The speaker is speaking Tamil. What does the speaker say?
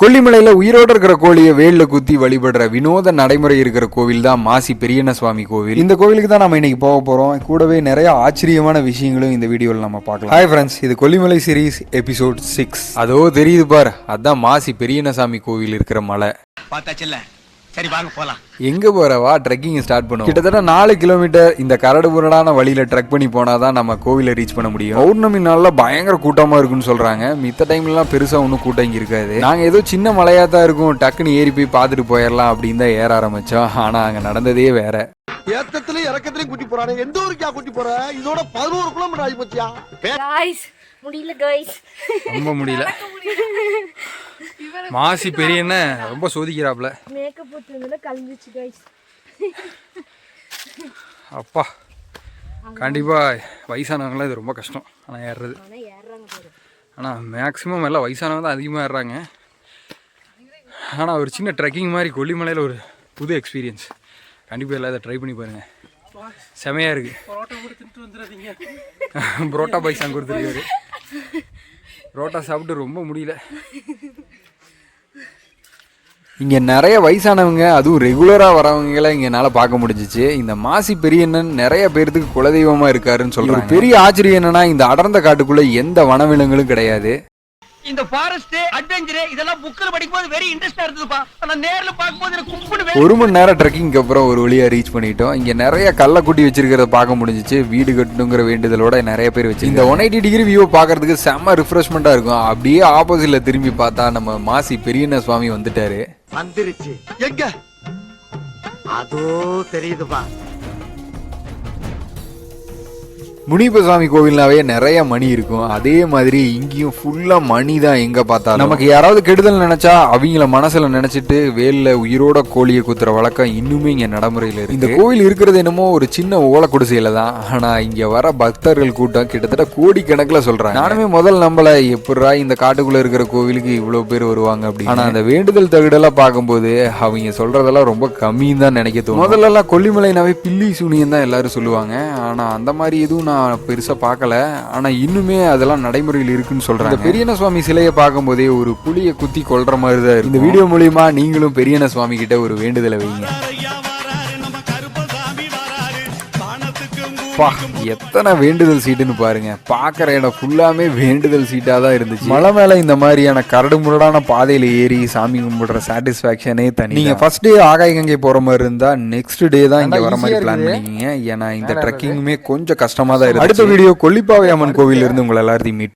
கொல்லிமலையில் உயிரோட இருக்கிற கோழியை வேலில் குத்தி வழிபடுற வினோத நடைமுறை இருக்கிற கோவில் தான் மாசி பெரியண்ண சுவாமி கோவில். இந்த கோவிலுக்கு தான் நம்ம இன்னைக்கு போக போறோம். கூடவே நிறைய ஆச்சரியமான விஷயங்களும் இந்த வீடியோவில் நம்ம பார்க்கலாம். ஹாய் ஃப்ரெண்ட்ஸ் இது கொல்லிமலை சீரிஸ் எபிசோட் சிக்ஸ் அதோ தெரியுது பார் அதான் மாசி பெரியண்ணசாமி கோவில் இருக்கிற மலை. பார்த்தாச்சுல்ல சரி வாங்க போலாம். எங்க போறவா? ட்ரெக்கிங் ஸ்டார்ட் பண்ணுவோம். கிட்டத்தட்ட நாலு கிலோமீட்டர் இந்த கரடு முரடான வழியில ட்ரெக் பண்ணி போனாதான் நம்ம கோவிலை ரீச் பண்ண முடியும். பௌர்ணமி நாள்ல பயங்கர கூட்டமா இருக்குன்னு சொல்றாங்க. மித்த டைம்ல எல்லாம் பெருசா ஒன்றும் கூட்டம் இங்க இருக்காது. நாங்க ஏதோ சின்ன மலையா தான் இருக்கும். டக்குன்னு ஏறி போய் பார்த்துட்டு போயிடலாம் அப்படின்னு தான் ஏற ஆரம்பிச்சோம். ஆனா அங்க நடந்ததே வேற. ஏத்தத்திலயும் இறக்கத்திலயும் கூட்டி போறானே. எந்த ஊருக்கா கூட்டி போற? இதோட பதினோரு கிலோமீட்டர் ஆகி போச்சியா? முடியல ரொம்ப முடியல. மாசி பெரியண்ண ரொம்ப சோதிக்கிறாப்ல மேக்கப் போட்டுருந்ததுல கலந்துச்சு காய்ஸ் அப்பா கண்டிப்பா வயசானவங்களாம் இது ரொம்ப கஷ்டம். ஆனா ஏறுறது. ஆனா ஏறுறாங்க பாரு. ஆனால் மேக்ஸிமம் எல்லாம் வயசானவங்க தான் அதிகமாக ஏறுறாங்க. ஆனால் ஒரு சின்ன ட்ரெக்கிங் மாதிரி கொல்லிமலையில் ஒரு புது எக்ஸ்பீரியன்ஸ் கண்டிப்பாக எல்லாம் இதை ட்ரை பண்ணி பாருங்கள் செமையாக இருக்கு. புரோட்டா பைசா கொடுத்துருக்காரு. புரோட்டா சாப்பிட்டு ரொம்ப முடியல. இங்கே நிறைய வயசானவங்க அதுவும் ரெகுலராக வரவங்களை என்னால் பார்க்க முடிஞ்சிச்சு. இந்த மாசி பெரியண்ணன் நிறைய பேர்த்துக்கு குலதெய்வமாக இருக்காருன்னு சொல்கிறாங்க பெரிய ஆச்சரியம் என்னன்னா இந்த அடர்ந்த காட்டுக்குள்ளே எந்த வனவிலங்குகளும் கிடையாது. இந்த ஃபாரஸ்ட் அட்வென்ச்சர் இதெல்லாம் புக்ல படிக்கும்போது வெரி இன்ட்ரெஸ்டா இருந்ததுப்பா. ஆனா நேர்ல பார்க்கும்போது எனக்கு கும்பிடு ஒரு மணி நேரம் ட்ரெக்கிங்க்கு அப்புறம் ஒரு வழியாக ரீச் பண்ணிட்டோம். இங்கே நிறைய கள்ளக்குட்டி வச்சிருக்கிறத பார்க்க முடிஞ்சிச்சு. வீடு கட்டணுங்கிற வேண்டுதலோட நிறைய பேர் வச்சு இந்த ஒன் எயிட்டி டிகிரி வியூ பார்க்கறதுக்கு செம்ம ரிஃப்ரெஷ்மெண்ட்டாக இருக்கும். அப்படியே ஆப்போசிட்ல திரும்பி பார்த்தா நம்ம மாசி பெரியண்ண சுவாமி வந்துட்டாரு. வந்துருச்சு. எங்க? அதோ தெரியுதுப்பா. முனிப்ப சுவாமி கோவில்னாவே நிறைய மணி இருக்கும். அதே மாதிரி இங்கேயும் ஃபுல்லா மணி தான் எங்க பார்த்தாலும். நமக்கு யாராவது கெடுதல் நினைச்சா அவங்கள மனசுல நினைச்சிட்டு வேல்ல உயிரோட கோழியை குத்துற வழக்கம் இன்னுமே இங்க நடைமுறையில இருக்கு. இந்த கோவில் இருக்கிறது என்னமோ ஒரு சின்ன ஓலை குடிசையில தான். ஆனா இங்க வர பக்தர்கள் கூட்டம் கிட்டத்தட்ட கோடிக்கணக்கில் சொல்றாங்க. நானுமே முதல் நம்பல எப்படா இந்த காட்டுக்குள்ள இருக்கிற கோவிலுக்கு இவ்வளவு பேர் வருவாங்க அப்படி ஆனா அந்த வேண்டுதல் தகுடெல்லாம் பார்க்கும்போது அவங்க சொல்றதெல்லாம் ரொம்ப கம்மின்னு தான் நினைக்க தோணும். முதல்ல எல்லாம் கொல்லிமலைனாவே பில்லி சூனியம் தான் எல்லாரும் சொல்லுவாங்க. ஆனா அந்த மாதிரி எதுவும் நான் பெருசா பார்க்கல. ஆனா இன்னுமே அதெல்லாம் நடைமுறையில் இருக்குன்னு சொல்றாங்க. இந்த பெரியண்ண சுவாமி சிலையை பார்க்கும்போதே ஒரு புளியை குத்தி கொல்ற மாதிரி தான் இருக்கு இந்த வீடியோ மூலியமா நீங்களும் பெரியண்ண சுவாமி கிட்ட ஒரு வேண்டுதலை வைங்க. அப்பா எத்தனை வேண்டுதல் சீட்டுன்னு பாருங்க. பாக்குற இடம் ஃபுல்லாமே வேண்டுதல் சீட்டா தான் இருந்துச்சு. மலை மேல இந்த மாதிரியான கரடு முரடான பாதையில ஏறி சாமி கும்பிடுற சாட்டிஸ்பாக்சனே தனி நீங்க ஃபர்ஸ்ட் டே ஆகாய கங்கை போற மாதிரி இருந்தா நெக்ஸ்ட் டே தான் இங்க வர மாதிரி பிளான் பண்ணிக்கிங்க. ஏன்னா இந்த ட்ரெக்கிங்குமே கொஞ்சம் கஷ்டமா தான் இருக்கு அடுத்த வீடியோ கொல்லிப்பாவை அம்மன் கோவில் இருந்து உங்களை எல்லாத்தையும் மீட்